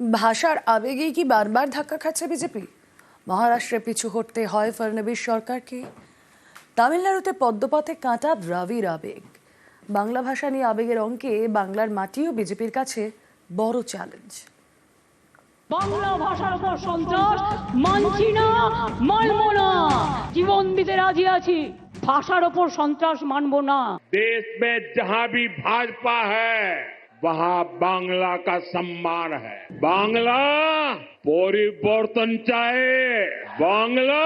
ভাষার আবেগে কি বারবার ধাক্কা খাচ্ছে বিজেপি? মহারাষ্ট্রে পিছু হটতে হয় ফড়নবীশ সরকারকে। তামিলনাড়ুতে পদ্মপথে কাঁটা দ্রাবির আবেগ। বাংলা ভাষা নিয়ে আবেগের অঙ্কে বাংলার মাটিও বিজেপির কাছে বড় চ্যালেঞ্জ বাংলা ভাষার উপর সন্ত্রাস মানছি না মানব না জীবন দিতে রাজি আছি। ভাষার উপর সন্ত্রাস মানব না। দেশ মে যা ভি ভাজপা হ্যায় वहां बांग्ला का सम्मान है बांग्ला परिवर्तन चाहे बांग्ला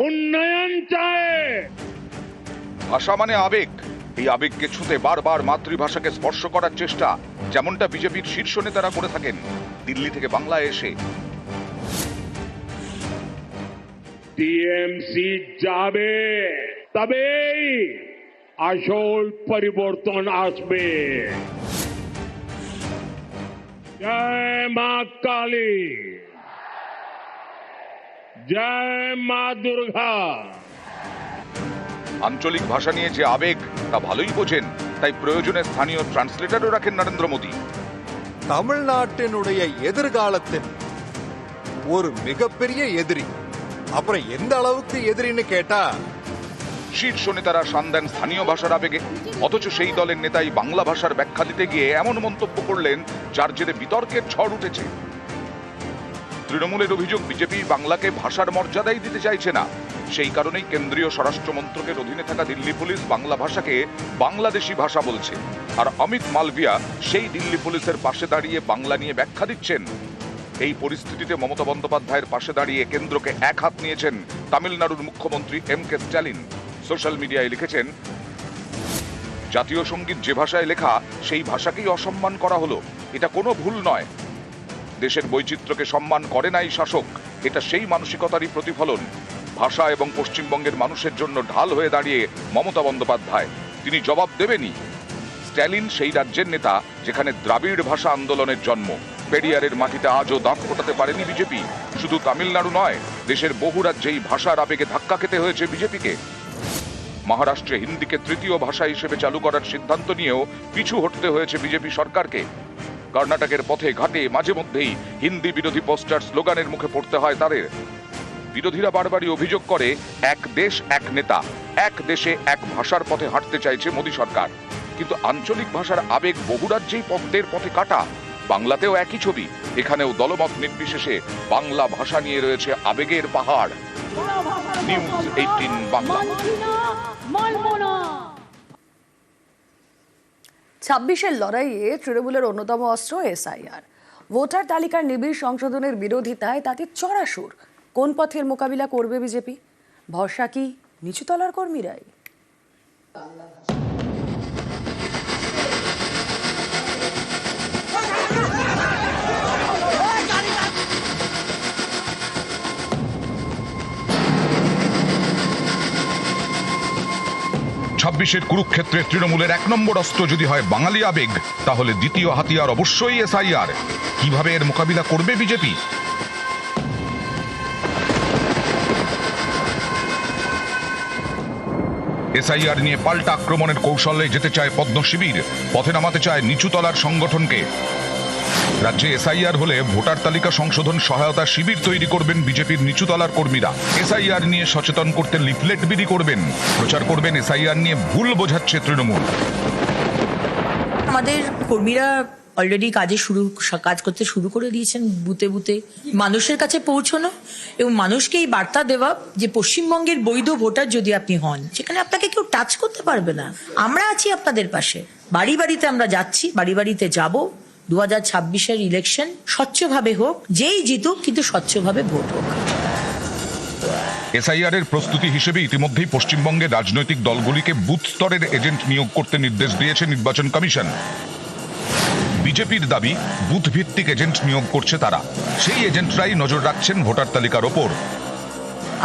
उन्नयन चाहे ভাষা মানে আবেগ এই আবেগকে ছুঁতে বারবার মাতৃভাষাকে স্পর্শ করার চেষ্টা যেমনটা বিজেপির শীর্ষ নেতারা করে থাকেন দিল্লি থেকে বাংলায় এসে টিএমসি যাবে তবেই আসল পরিবর্তন আসবে জয় মা কালী জয় মা দুর্গা আঞ্চলিক ভাষা নিয়ে যে আবেগ তা ভালোই বোঝেন তাই প্রয়োজনে স্থানীয় ট্রান্সলেটরও রাখেন নরেন্দ্র মোদী தமிழ்நாட்டினுடைய எதிர்காலத்தின் ஒரு மிகப்பெரிய எதிரி அப்புறம் எந்த அளவுக்கு எதிரின்னு கேட்டா শীর্ষ নেতারা সান দেন স্থানীয় ভাষার আবেগে। অথচ সেই দলের নেতাই বাংলা ভাষার ব্যাখ্যা দিতে গিয়ে এমন মন্তব্য করলেন, যার জেরে বিতর্কের ঝড় উঠেছে। তৃণমূলের অভিযোগ, বিজেপি বাংলাকে ভাষার মর্যাদাই দিতে চাইছে না। সেই কারণেই কেন্দ্রীয় স্বরাষ্ট্র মন্ত্রকের অধীনে থাকা দিল্লি পুলিশ বাংলা ভাষাকে বাংলাদেশি ভাষা বলছে। আর অমিত মালভিয়া সেই দিল্লি পুলিশের পাশে দাঁড়িয়ে বাংলা নিয়ে ব্যাখ্যা দিচ্ছেন। এই পরিস্থিতিতে মমতা বন্দ্যোপাধ্যায়ের পাশে দাঁড়িয়ে কেন্দ্রকে এক হাত নিয়েছেন তামিলনাড়ুর মুখ্যমন্ত্রী এম কে স্ট্যালিন। সোশ্যাল মিডিয়ায় লিখেছেন, জাতীয় সংগীত যে ভাষায় লেখা, সেই ভাষাকেই অসম্মান করা হলো। এটা কোনো ভুল নয়। দেশের বৈচিত্র্যকে সম্মান করে নাই শাসক। এটা সেই মানসিকতারই প্রতিফলন। ভাষা এবং পশ্চিমবঙ্গের মানুষের জন্য ঢাল হয়ে দাঁড়িয়ে মমতা বন্দ্যোপাধ্যায়। তিনি জবাব দেবেনই। স্ট্যালিন সেই রাজ্যের নেতা, যেখানে দ্রাবিড় ভাষা আন্দোলনের জন্ম। পেরিয়ারের মাটিতে আজও দাঁত ফোটাতে পারেনি বিজেপি। শুধু তামিলনাড়ু নয়, দেশের বহু রাজ্যেই ভাষার আবেগে ধাক্কা খেতে হয়েছে বিজেপিকে। মহারাষ্ট্রে হিন্দিকে তৃতীয় ভাষা হিসেবে চালু করার সিদ্ধান্ত নিয়েও পিছু হটতে হয়েছে বিজেপি সরকারকে। কর্ণাটকের পথে ঘাটে মাঝে মধ্যেই হিন্দি বিরোধী পোস্টার স্লোগানের মুখে পড়তে হয় তাদের। বিরোধীরা বারবারই অভিযোগ করে, এক দেশ, এক নেতা, এক দেশে এক ভাষার পথে হাঁটতে চাইছে মোদী সরকার। কিন্তু আঞ্চলিক ভাষার আবেগ বহু রাজ্যেই পদ্মের পথে কাটা। বাংলাতেও একই ছবি। এখানেও দলমত নির্বিশেষে বাংলা ভাষা নিয়ে রয়েছে আবেগের পাহাড়। নিউজ 18 বাংলা। ছাব্বিশের লড়াইয়ে তৃণমূলের অন্যতম অস্ত্র এসআইআর। ভোটার তালিকার নিবিড় সংশোধনের বিরোধিতায় তাতে চড়াসুর। কোন পথের মোকাবিলা করবে বিজেপি? ভরসা কি নিচুতলার কর্মীরাই? ছাব্বিশের কুরুক্ষেত্রে তৃণমূলের এক নম্বর অস্ত্র যদি হয় বাঙালি আবেগ, তাহলে দ্বিতীয় হাতিয়ার অবশ্যই এসআইআর। কীভাবে এর মোকাবিলা করবে বিজেপি? এসআইআর নিয়ে পাল্টা আক্রমণের কৌশলে যেতে চায় পদ্ম শিবির পথে নামাতে চায় নিচুতলার সংগঠনকে। রাজ্যে এসআইআর হলে ভোটার তালিকা সংশোধন সহায়তা শিবির তৈরি করবেন বিজেপির নিচুতলার কর্মীরা। এসআইআর নিয়ে সচেতন করতে লিফলেট বিলি করবেন। প্রচার করবেন এসআইআর নিয়ে ভুল বোঝাচ্ছে তৃণমূল। আমাদের কর্মীরা অলরেডি কাজে শুরু, কাজ করতে শুরু করে দিয়েছেন বুতে বুতে মানুষের কাছে পৌঁছানো এবং মানুষকে এই বার্তা দেওয়া যে পশ্চিমবঙ্গের বৈধ ভোটার যদি আপনি হন, সেখানে আপনাকে কেউ টাচ করতে পারবে না। আমরা আছি আপনাদের পাশে। বাড়ি বাড়িতে আমরা যাচ্ছি, বাড়ি বাড়িতে যাব। দু হাজার ছাব্বিশের ইলেকশন স্বচ্ছভাবে হোক যেই জিতুক কিন্তু স্বচ্ছভাবে ভোট হোক। এসআইআর এর প্রস্তুতি হিসেবে ইতিমধ্যেই পশ্চিমবঙ্গে রাজনৈতিক দলগুলিকে বুথ স্তরের এজেন্ট নিয়োগ করতে নির্দেশ দিয়েছে নির্বাচন কমিশন। বিজেপির দাবি বুথ ভিত্তিক এজেন্ট নিয়োগ করছে তারা। সেই এজেন্টরাই নজর রাখছেন ভোটার তালিকার ওপর।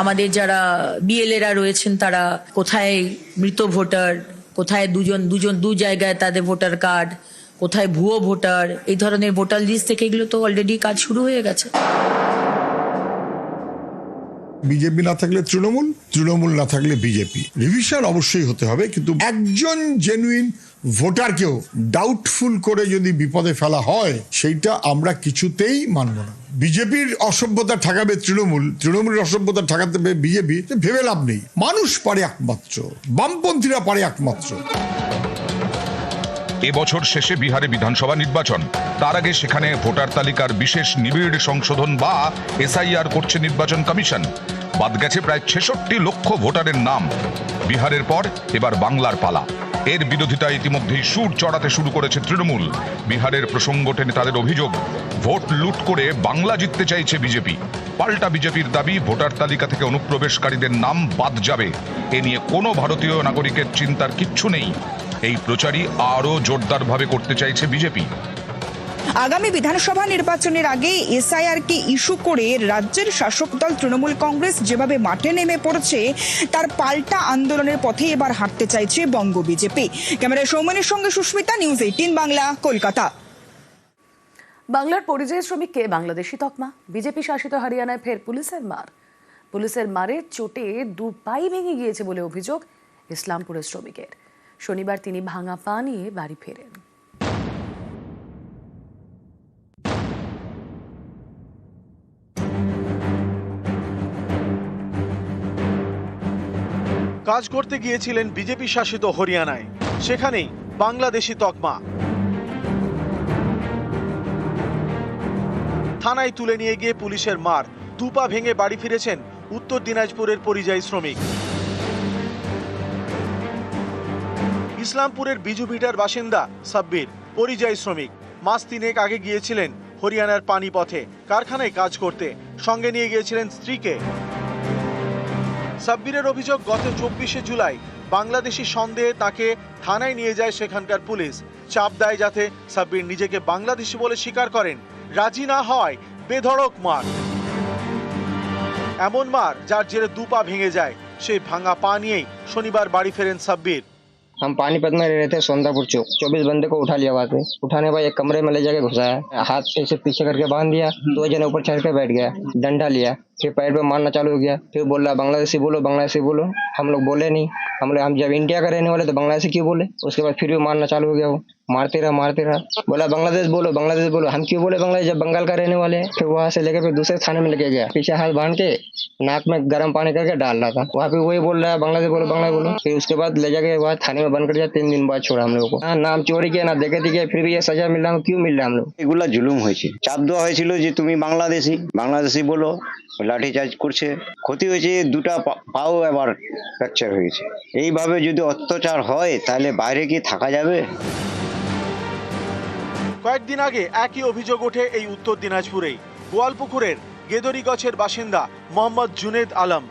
আমাদের যারা বিএলএরা রয়েছেন তারা কোথায় মৃত ভোটার কোথায় দুজন দুজন দু জায়গায় তাদের ভোটার কার্ড কোথায় ভুয়ো ভোটার, এই ধরনের ভোটার লিস্ট থেকে এগুলো তো অলরেডি কাজ শুরু হয়ে গেছে। বিজেপি না থাকলে তৃণমূল তৃণমূল না থাকলে বিজেপি। রিভিশন অবশ্যই হতে হবে, কিন্তু একজন জেনুইন ভোটারকেও ডাউটফুল করে যদি বিপদে ফেলা হয়, সেইটা আমরা কিছুতেই মানব না। বিজেপির অসভ্যতা ঠেকাবে তৃণমূল, তৃণমূলের অসভ্যতা ঠেকাতে বিজেপি ভেবে লাভ নেই। মানুষ পারে একমাত্র, বামপন্থীরা পারে একমাত্র। এবছর শেষে বিহারে বিধানসভা নির্বাচন। তার আগে সেখানে ভোটার তালিকার বিশেষ নিবিড় সংশোধন বা এসআইআর করছে নির্বাচন কমিশন। বাদ গেছে প্রায় ছেষট্টি লক্ষ ভোটারের নাম। বিহারের পর এবার বাংলার পালা। এর বিরোধিতা ইতিমধ্যেই সুর চড়াতে শুরু করেছে তৃণমূল। বিহারের প্রসঙ্গ টেনে তাদের অভিযোগ, ভোট লুট করে বাংলা জিততে চাইছে বিজেপি। পাল্টা বিজেপির দাবি, ভোটার তালিকা থেকে অনুপ্রবেশকারীদের নাম বাদ যাবে। এ নিয়ে কোনো ভারতীয় নাগরিকের চিন্তার কিচ্ছু নেই। এই প্রচারই আরও জোরদারভাবে করতে চাইছে বিজেপি। আগামী বিধানসভা নির্বাচনের আগে এসআইআরকে ইস্যু করে রাজ্যের শাসক দল তৃণমূল কংগ্রেস যেভাবে মাঠে নেমে পড়েছে তার পাল্টা আন্দোলনের পথে এবার হাঁটতে চাইছে বঙ্গ বিজেপি। ক্যামেরায় সৌমেনের সঙ্গে সুস্মিতা নিউজ এইটিন বাংলা কলকাতা। বাংলার পরিযায়ী শ্রমিককে বাংলাদেশি তকমা। বিজেপি শাসিত হরিয়ানায় ফের পুলিশের মার। পুলিশের মারে চোটে দু পাই ভেঙে গিয়েছে বলে অভিযোগ ইসলামপুরের শ্রমিকের। শনিবার তিনি ভাঙা পা নিয়ে বাড়ি ফেরেন। কাজ করতে গিয়েছিলেন বিজেপি শাসিত হরিয়ানায়। সেখানেই বাংলাদেশি তকমা। থানায় তুলে নিয়ে গিয়ে পুলিশের মার। দুপা ভেঙে বাড়ি ফিরেছেন উত্তর দিনাজপুরের পরিযায়ী শ্রমিক। ইসলামপুরের বিজু বিজুভিটার বাসিন্দা সাব্বির, পরিযায়ী শ্রমিক। মাস তিনেক আগে গিয়েছিলেন হরিয়ানার পানিপথে, কারখানায় কাজ করতে। সঙ্গে নিয়ে গিয়েছিলেন স্ত্রীকে। সাব্বিরের অভিযোগ গত চব্বিশে জুলাই। বাংলাদেশি সন্দেহে তাকে থানায় নিয়ে যায় সেখানকার পুলিশ। চাপ দেয় যাতে সাব্বির নিজেকে বাংলাদেশি বলে স্বীকার করেন। রাজি না হয়, বেধড়ক মার। এমন মার যার জেরে দু পা ভেঙে যায়। সেই ভাঙা পা নিয়েই শনিবার বাড়ি ফেরেন সাব্বির। हम पानीपत में रह रहे थे सोंदापुर चौक। चौबीस बंदे को उठा लिया वहाँ से। उठाने बाद एक कमरे में ले जाके घुसाया। हाथ से ऐसे पीछे करके बाँध दिया। दो जने ऊपर चढ़ के बैठ गया। डंडा लिया। फिर पैर पे मारना चालू हो गया फिर बोल रहा बांग्लादेशी बोलो बांग्लादेशी बोलो हम लोग बोले नहीं हम लोग हम जब इंडिया का रहने वाले तो बांग्लादेशी क्यों बोले उसके बाद फिर भी मारना चालू हो गया वो मारते रहा मारते रहा बोला बांग्लादेश बोलो बांग्लादेश बोलो हम क्यों बोले बांग्लादेश जब बंगाल का रहने वाले हैं फिर वहां से लेकर फिर दूसरे थाने में लेके गया पीछे हाथ बांध के नाक में गर्म पानी करके डाल रहा था वहाँ पे वही बोल रहा है बांग्लादेश बोलो बांग्ला बोलो फिर उसके बाद ले जाके वहाँ थाने में बंद कर दिया तीन दिन बाद छोड़ा हम लोग को हाँ, नाम चोरी किया ना देखे दिखे फिर भी ये सजा मिल रहा है क्यों मिल रहा है हम लोग এগুলা জুলুম হয়েছে চাপ দেওয়া হয়েছিল যে তুমি বাংলাদেশি বাংলাদেশি বলো লাঠিচার্জ করছে। ক্ষতি হয়েছে, দুটা পাও এবার ফ্র্যাকচার হয়েছে। এইভাবে যদি অত্যাচার হয়, তাহলে বাইরে কি থাকা যাবে? কয়েকদিন আগে একই অভিযোগ ওঠে এই উত্তর দিনাজপুরেই। গোয়ালপুকুরের গেদরিগছের বাসিন্দা মোহাম্মদ জুনেদ আলম।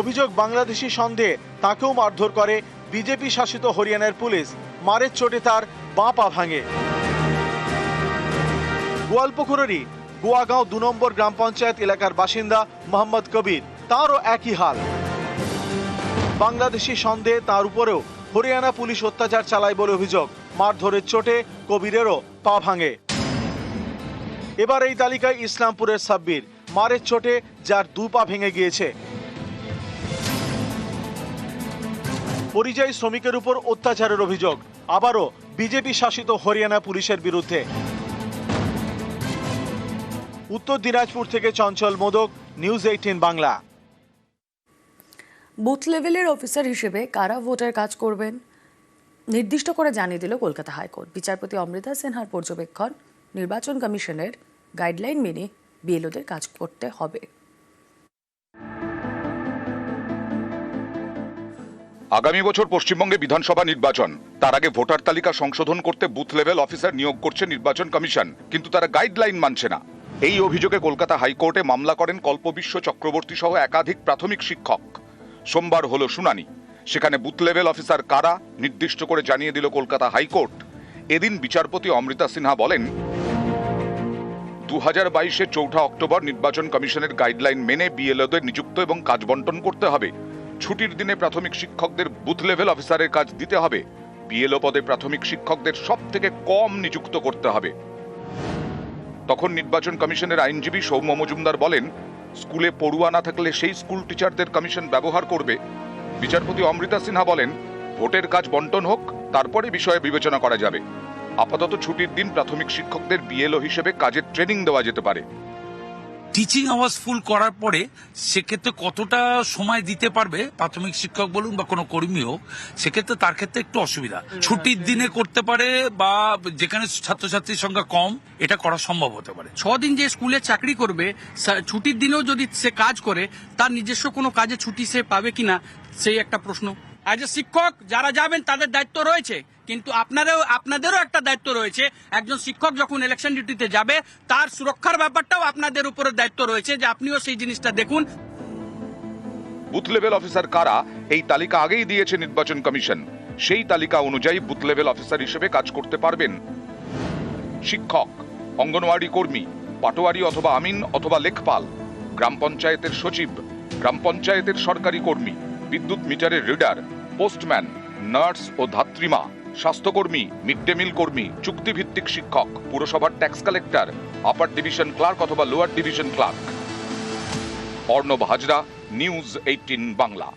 অভিযোগ বাংলাদেশি সন্দেহে তাকেও মারধর করে বিজেপি শাসিত হরিয়ানার পুলিশ। মারের চোটে তার বাঁ পা ভাঙে। গোয়ালপুকুরেরই গোয়াগাঁও দু নম্বর গ্রাম পঞ্চায়েত এলাকার বাসিন্দা মোহাম্মদ কবির। তারও একই হাল। বাংলাদেশি সন্দেহে তার উপরেও হরিয়ানা পুলিশ অত্যাচার চালায় বলে অভিযোগ। মারধরের চোটে কবিরেরও পা ভাঙে। এবার এই তালিকায় ইসলামপুরের সাব্বির। মারের চোটে যার দু পা ভেঙে গিয়েছে। পরিযায়ী শ্রমিকের উপর অত্যাচারের অভিযোগ। আবারও বিজেপি শাসিত হরিয়ানা পুলিশের বিরুদ্ধে। উত্তর দিনাজপুর থেকে Chanchal Modak news eighteen Bangla. Booth লেভেলের অফিসার হিসেবে কারা ভোটার কাজ করবেন? নির্দিষ্ট করে জানিয়ে দিল কলকাতা হাইকোর্ট। বিচারপতি অমৃতা সিনহার পর্যবেক্ষণ নির্বাচন কমিশনের গাইডলাইন মেনে বিএলওদের কাজ করতে হবে। আগামী বছর পশ্চিমবঙ্গে বিধানসভা নির্বাচন। তার আগে ভোটার তালিকা সংশোধন করতে বুথ লেভেল অফিসার নিয়োগ করছে নির্বাচন কমিশন। কিন্তু তারা গাইডলাইন মানছে না। এই অভিযোগে কলকাতা হাইকোর্টে মামলা করেন কল্পবিশ্ব চক্রবর্তী সহ একাধিক প্রাথমিক শিক্ষক। সোমবার হলো শুনানি। সেখানে বুথ লেভেল অফিসার কারা নির্দিষ্ট করে জানিয়ে দিল কলকাতা হাইকোর্ট। এদিন বিচারপতি অমৃতা সিনহা বলেন দু হাজার বাইশের চৌঠা অক্টোবর নির্বাচন কমিশনের গাইডলাইন মেনে বিএলওদের নিযুক্ত এবং কাজ বন্টন করতে হবে। ছুটির দিনে প্রাথমিক শিক্ষকদের বুথ লেভেল অফিসারের কাজ দিতে হবে। বিএলও পদে প্রাথমিক শিক্ষকদের সব থেকে কম নিযুক্ত করতে হবে। তখন নির্বাচন কমিশনের আইনজীবী সৌম্য মজুমদার বলেন, স্কুলে পড়ুয়া না থাকলে সেই স্কুল টিচারদের কমিশন ব্যবহার করবে। বিচারপতি অমৃতা সিনহা বলেন, ভোটের কাজ বন্টন হোক, তারপরে বিষয়ে বিবেচনা করা যাবে। আপাতত ছুটির দিন প্রাথমিক শিক্ষকদের বিএলও হিসেবে কাজের ট্রেনিং দেওয়া যেতে পারে। টিচিং আওয়ার্স ফুল করার পরে সেক্ষেত্রে কতটা সময় দিতে পারবে? প্রাথমিক শিক্ষক বলুন বা কোনো কর্মী হোক সেক্ষেত্রে তার ক্ষেত্রে একটু অসুবিধা। ছুটির দিনে করতে পারে বা যেখানে ছাত্রছাত্রীর সংখ্যা কম এটা করা সম্ভব হতে পারে। ছদিন যে স্কুলে চাকরি করবে ছুটির দিনেও যদি সে কাজ করে তার নিজস্ব কোনো কাজে ছুটি সে পাবে কিনা সেই একটা প্রশ্ন। অ্যাজ এ শিক্ষক, যারা যাবেন, তাদের দায়িত্ব রয়েছে। কিন্তু আপনারও, আপনাদেরও একটা দায়িত্ব রয়েছে। একজন শিক্ষক যখন ইলেকশন ডিউটিতে যাবে, তার সুরক্ষার ব্যাপারটাও আপনাদের উপরে দায়িত্ব রয়েছে যে আপনিও সেই জিনিসটা দেখুন। বুথ লেভেল অফিসার কারা, এই তালিকা আগেই দিয়েছে নির্বাচন কমিশন। সেই তালিকা অনুযায়ী বুথ লেভেল অফিসার হিসেবে কাজ করতে পারবেন। শিক্ষক, অঙ্গনওয়াড়ি কর্মী, পাটোয়ারি অথবা আমিন অথবা লেখপাল, গ্রাম পঞ্চায়েতের সচিব, গ্রাম পঞ্চায়েতের সরকারি কর্মী, বিদ্যুৎ মিটারের রিডার পোস্টম্যান, নার্স ও ধাত্রীমা, স্বাস্থ্যকর্মী মিড ডে মিল কর্মী, চুক্তিভিত্তিক শিক্ষক, পুরসভার tax collector, upper division clerk অথবা lower division clerk. Arnab Hazra, news eighteen Bangla.